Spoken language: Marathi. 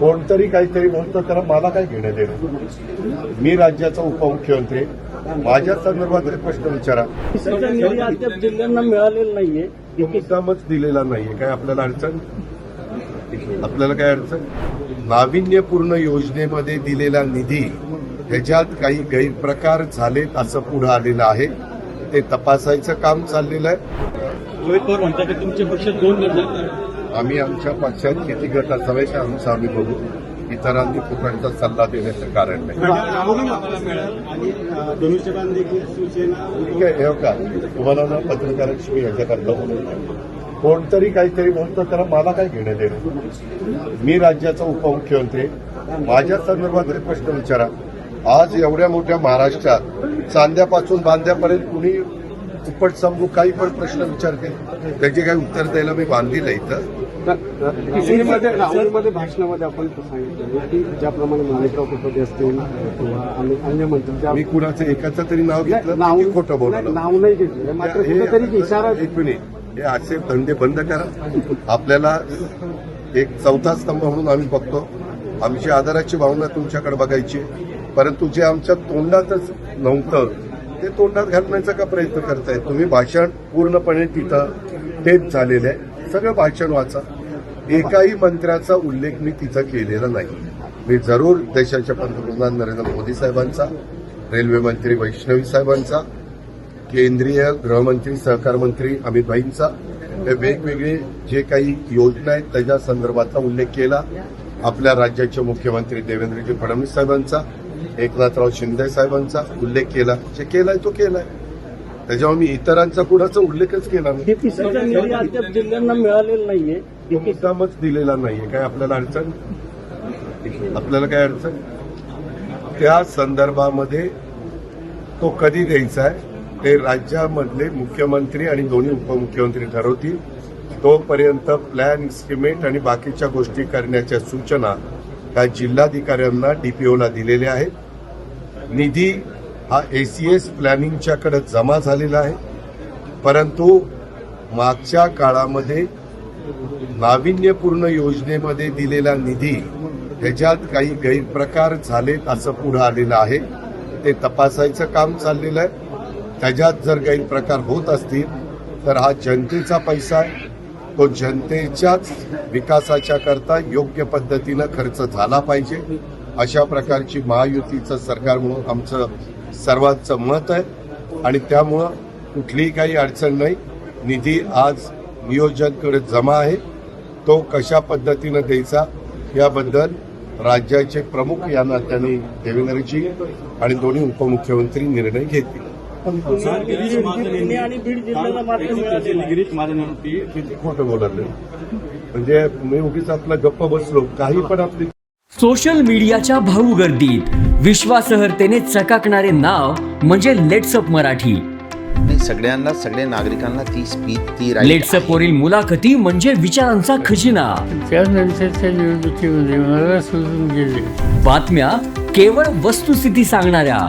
कोणतरी काहीतरी बोलतं त्याला मला काय घेणं देणं? मी राज्याचा उपमुख्यमंत्री. आहे. माझ्या संदर्भातले प्रश्न विचारा. जिल्ह्यांना मिळालेला नाहीये. तो मुद्दामच दिलेला नाहीये. काय आपल्याला अडचण? आपल्याला काय अडचण? नाविन्यपूर्ण योजनेमध्ये दिलेला निधी त्याच्यात काही गैरप्रकार झालेत असं पुढे आलेलं आहे. ते तपासायचं काम चाललेलं आहे. रोहित पवार म्हणतात की तुमचे पक्ष दोन. आम्ही आमच्या पक्षात किती गट असावे ते आमचं आम्ही बघू. इतरांनी फुकटचा सल्ला देण्याचं कारण नाही. ठीक आहे हे का? तुम्हाला ना पत्रकारांशी मी ह्याच्याकरता बोलतो. कोणतरी काहीतरी बोलतं त्याला मला काय घेणं देणं? मी राज्याचा उपमुख्यमंत्री. माझ्या संदर्भातले प्रश्न विचारा. आज एवढ्या मोठ्या महाराष्ट्रात चांद्यापासून बांध्यापर्यंत कुणी उपट समजू काही पण प्रश्न विचारते त्याचे काही उत्तर द्यायला मी इथं. राहुरीमध्ये राहुरीमध्ये भाषणामध्ये आपण सांगितलं की ज्याप्रमाणे माणिकराव कुटुंबे असतील किंवा अन्य मंत्री मी कुणाचं एकाचं तरी नाव घेतलं नाव खोटं बोललं नाही, नाव नाही घेतलं. मात्र हे- इशारा एक मिनिट. हे असे धंदे बंद करा. आपल्याला एक चौथा स्तंभ म्हणून आम्ही बघतो. आमची आदराची भावना तुमच्याकडे बघायची परंतु जे आमच्या तोंडातच नव्हतं ते तोंडात घालण्याचा का प्रयत्न करताय तुम्ही भाषण पूर्णपणे तिथं टेप झालेलं आहे. सगळं भाषण वाचा. एकाही मंत्र्याचा उल्लेख मी तिथं केलेला नाही. मी जरूर देशाच्या पंतप्रधान नरेंद्र मोदी साहेबांचा रेल्वे मंत्री वैष्णवी साहेबांचा केंद्रीय गृहमंत्री सहकार मंत्री अमित भाईंचा हे वेगवेगळे जे काही योजना आहेत त्याच्या संदर्भातला उल्लेख केला. आपल्या राज्याचे मुख्यमंत्री देवेंद्रजी फडणवीस साहेबांचा एकनाथराव शिंदे साहेबांचा उल्लेख केला. जे केलाय तो केलाय. त्याच्यामुळे मी इतरांचा कुणाचा उल्लेखच केला नाही. जिल्ह्यांना मिळालेला नाहीये. तो मुद्दामच दिलेला नाहीये. काय आपल्याला अडचण? आपल्याला काय अडचण? त्या संदर्भामध्ये तो कधी द्यायचा आहे? ते राज्यामधले मुख्यमंत्री आणि दोन्ही उपमुख्यमंत्री ठरवतील. तोपर्यंत प्लॅन इस्टिमेट आणि बाकीच्या गोष्टी करण्याच्या सूचना त्या जिल्हाधिकाऱ्यांना डीपीओला दिलेले आहेत. निधी हा एसीएस प्लॅनिंगच्याकडे जमा झालेला आहे. परंतु मागच्या काळामध्ये नाविन्यपूर्ण योजनेमध्ये दिलेला निधी त्याच्यात काही गैरप्रकार झालेत असं पुढं आलेलं आहे. ते तपासायचं काम चाललेलं आहे. त्याच्यात जर गैरप्रकार होत असतील तर हा जनतेचा पैसा आहे. तो जनतेच्याच विकासाच्या करता योग्य पद्धतीनं खर्च झाला पाहिजे. अशा प्रकारची महायुतीचं सरकार म्हणून आमचं सर्वांचं मत आहे. आणि त्यामुळं कुठलीही काही अडचण नाही. निधी आज नियोजनकडे जमा आहे. तो कशा पद्धतीनं द्यायचा याबद्दल राज्याचे प्रमुख या नात्याने देवेंद्रजी आणि दोन्ही उपमुख्यमंत्री निर्णय घेतील. पुणे आणि बीड जिल्ह्याला मात्र मिळालेलं आहे. किती खोटं बोलत म्हणजे मी उगीच आपला गप्प बसलो. काही पण आपली सोशल मीडियाच्या भाऊ गर्दीत. विश्वासार्हतेने चकाकणारे नाव म्हणजे लेट्सअप मराठी. सगळ्यांना सगळ्या नागरिकांना ती स्पीच ती लेट्सअप वरील मुलाखती म्हणजे विचारांचा खजिना. त्यानंतरच्या निवडणुकीमध्ये मला सोडून गेले. बातम्या केवळ वस्तुस्थिती सांगणाऱ्या.